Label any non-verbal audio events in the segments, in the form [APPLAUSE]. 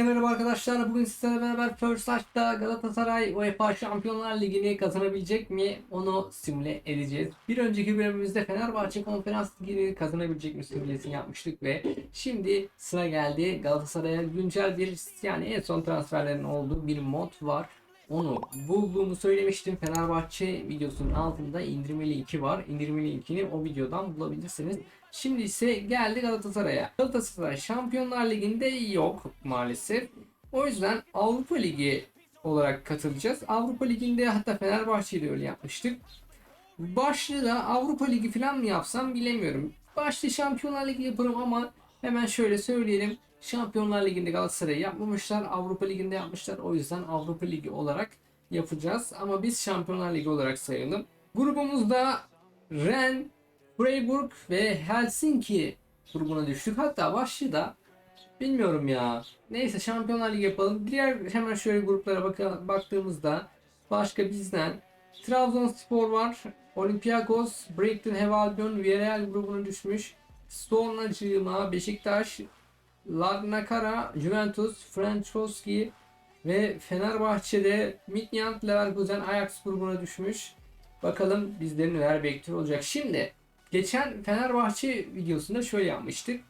Herkese merhaba arkadaşlar. Bugün sizlerle beraber First Touch'ta Galatasaray UEFA Şampiyonlar Ligi'ni kazanabilecek mi? Onu simüle edeceğiz. Bir önceki bölümümüzde Fenerbahçe Konferans Ligi'ni kazanabilecek mi simülesini yapmıştık ve şimdi sıra geldi Galatasaray'a güncel bir yani en son transferlerin olduğu bir mod var. Onu bulduğumu söylemiştim. Fenerbahçe videosunun altında indirmeli 2 var. İndirmeli 2'ni o videodan bulabilirsiniz. Şimdi ise geldi Galatasaray'a. Galatasaray Şampiyonlar Ligi'nde yok maalesef. O yüzden Avrupa Ligi olarak katılacağız. Avrupa Ligi'nde hatta Fenerbahçe ile öyle yapmıştık. Başlığı da Avrupa Ligi falan mı yapsam bilemiyorum. Başlı Şampiyonlar Ligi yaparım ama hemen şöyle söyleyelim. Şampiyonlar Ligi'nde Galatasaray'ı yapmamışlar. Avrupa Ligi'nde yapmışlar. O yüzden Avrupa Ligi olarak yapacağız. Ama biz Şampiyonlar Ligi olarak sayalım. Grubumuzda Ren, Freiburg ve Helsinki grubuna düştük. Hatta başlığı da bilmiyorum ya. Neyse Şampiyonlar Ligi yapalım. Diğer hemen şöyle gruplara baka- baktığımızda başka bizden Trabzonspor var. Olympiakos, Brighton, Hove Albion, Villarreal grubuna düşmüş. Stornacığıma, Beşiktaş, Lagnakara, Juventus, Frankowski ve Fenerbahçe'de Midtjylland, Leverkusen, Ajax grubuna düşmüş. Bakalım bizleri neler bekliyor olacak. Şimdi geçen Fenerbahçe videosunda şöyle yapmıştık.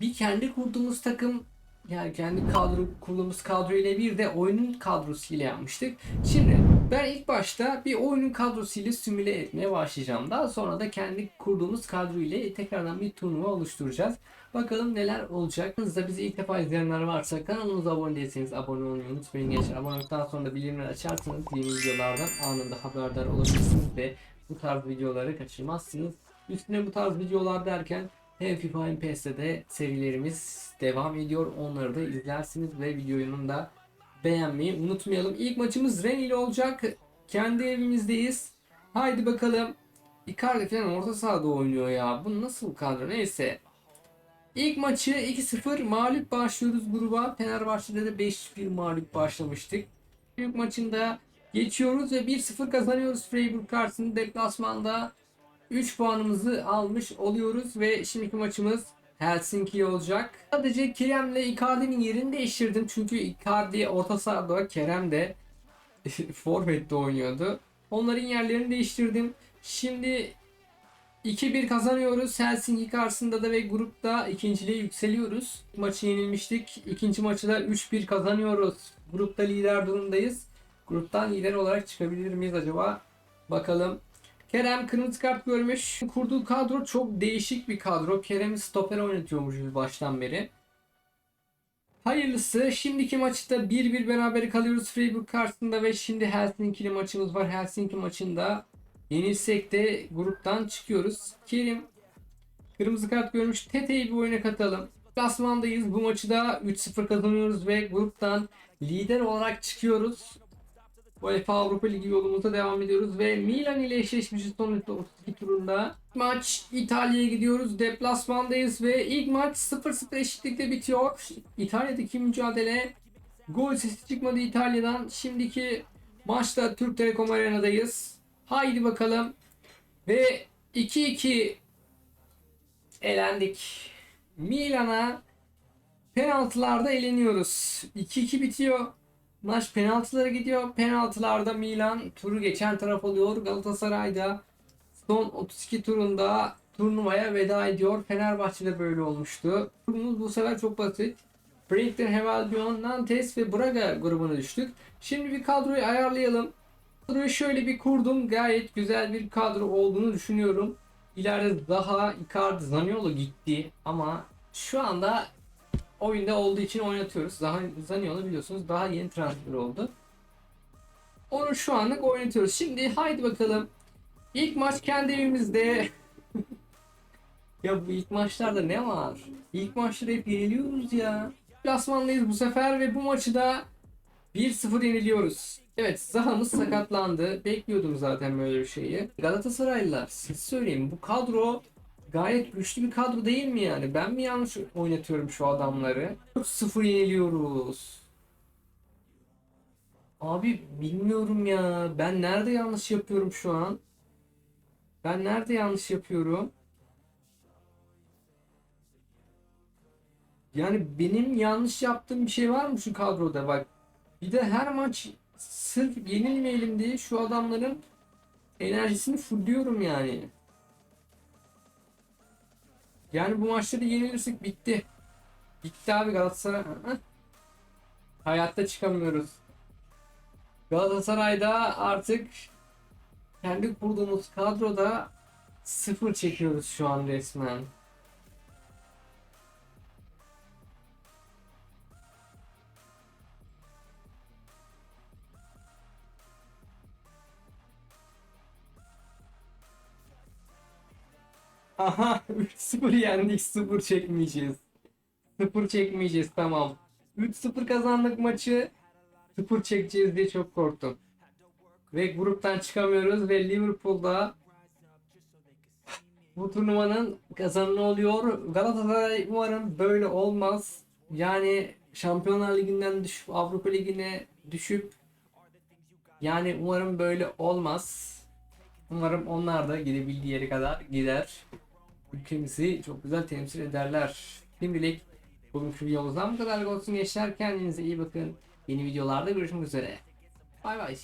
Bir kendi kurduğumuz takım yani kendi kadro kurduğumuz kadro ile bir de oyunun kadrosuyla yapmıştık. Şimdi ben ilk başta bir oyunun kadrosuyla simüle etmeye başlayacağım. Daha sonra da kendi kurduğumuz kadro ile tekrardan bir turnuva oluşturacağız. Bakalım neler olacak. Hızla bizi ilk defa izleyenler varsa kanalımıza abone değilseniz abone olmayı unutmayın gençler. Abone olduktan sonra da bildirimleri açarsanız yeni videolardan anında haberdar olabilirsiniz ve bu tarz videoları kaçırmazsınız. Üstüne bu tarz videolar derken hem FIFA hem PES'te de serilerimiz devam ediyor. Onları da izlersiniz ve videonun da beğenmeyi unutmayalım. İlk maçımız Ren ile olacak. Kendi evimizdeyiz. Haydi bakalım. Icardi falan orta sahada oynuyor ya. Bu nasıl kadro? Neyse. İlk maçı 2-0 mağlup başlıyoruz gruba. Fenerbahçe'de de 5-1 mağlup başlamıştık. İlk maçında geçiyoruz ve 1-0 kazanıyoruz Freiburg karşısında deplasmanda. 3 puanımızı almış oluyoruz ve şimdiki maçımız Helsinki olacak. Sadece Kerem'le Icardi'nin yerini değiştirdim çünkü Icardi orta sahada Kerem de [LAUGHS] forvette oynuyordu. Onların yerlerini değiştirdim. Şimdi 2-1 kazanıyoruz. Helsinki karşısında da ve grupta ikinciliğe yükseliyoruz. Maçı yenilmiştik. İkinci maçı da 3-1 kazanıyoruz. Grupta lider durumdayız. Gruptan lider olarak çıkabilir miyiz acaba? Bakalım. Kerem kırmızı kart görmüş. Kurduğu kadro çok değişik bir kadro. Kerem'i stoper oynatıyormuşuz baştan beri. Hayırlısı. Şimdiki maçta 1-1 beraber kalıyoruz Freiburg karşısında ve şimdi Helsinki'li maçımız var. Helsinki maçında yenilsek de gruptan çıkıyoruz. Kerim kırmızı kart görmüş. Tete'yi bir oyuna katalım. Klasmandayız. Bu maçı da 3-0 kazanıyoruz ve gruptan lider olarak çıkıyoruz. UEFA Avrupa Ligi yolumuza devam ediyoruz ve Milan ile eşleşmişiz son 32 turunda. Maç İtalya'ya gidiyoruz. Deplasmandayız ve ilk maç 0-0 eşitlikte bitiyor. İtalya'daki mücadele gol sesi çıkmadı İtalya'dan. Şimdiki maçta Türk Telekom Arena'dayız. Haydi bakalım. Ve 2-2 elendik. Milan'a penaltılarda eleniyoruz. 2-2 bitiyor. Maç penaltılara gidiyor. Penaltılarda Milan turu geçen taraf oluyor. Galatasaray'da son 32 turunda turnuvaya veda ediyor. Fenerbahçe'de böyle olmuştu. Turumuz bu sefer çok basit. Brighton, Hove Albion, Nantes ve Braga grubuna düştük. Şimdi bir kadroyu ayarlayalım. Kadroyu şöyle bir kurdum. Gayet güzel bir kadro olduğunu düşünüyorum. İleride daha Icardi Zaniolo gitti ama şu anda oyunda olduğu için oynatıyoruz. Daha Zaniolo biliyorsunuz daha yeni transfer oldu. Onu şu anlık oynatıyoruz. Şimdi haydi bakalım. İlk maç kendi evimizde. [LAUGHS] ya bu ilk maçlarda ne var? İlk maçları hep yeniliyoruz ya. Plasmandayız bu sefer ve bu maçı da 1-0 yeniliyoruz. Evet Zaha'mız sakatlandı. Bekliyordum zaten böyle bir şeyi. Galatasaraylılar siz söyleyin bu kadro gayet güçlü bir kadro değil mi yani? Ben mi yanlış oynatıyorum şu adamları? 4-0 yeniliyoruz. Abi bilmiyorum ya. Ben nerede yanlış yapıyorum şu an? Ben nerede yanlış yapıyorum? Yani benim yanlış yaptığım bir şey var mı şu kadroda bak. Bir de her maç sırf yenilmeyelim diye şu adamların enerjisini fulluyorum yani. Yani bu maçları yenilirsek bitti. Bitti abi Galatasaray. Hayatta çıkamıyoruz. Galatasaray'da artık kendi kurduğumuz kadroda sıfır çekiyoruz şu an resmen. Aha 3-0 yendik 0 çekmeyeceğiz. 0 çekmeyeceğiz tamam. 3-0 kazandık maçı. 0 çekeceğiz diye çok korktum. Ve gruptan çıkamıyoruz ve Liverpool'da bu turnuvanın kazananı oluyor. Galatasaray umarım böyle olmaz. Yani Şampiyonlar Ligi'nden düşüp Avrupa Ligi'ne düşüp yani umarım böyle olmaz. Umarım onlar da gidebildiği yere kadar gider. Ülkemizi çok güzel temsil ederler. Şimdilik bugünkü videomuzdan bu kadar olsun gençler. Kendinize iyi bakın. Yeni videolarda görüşmek üzere. Bay bay.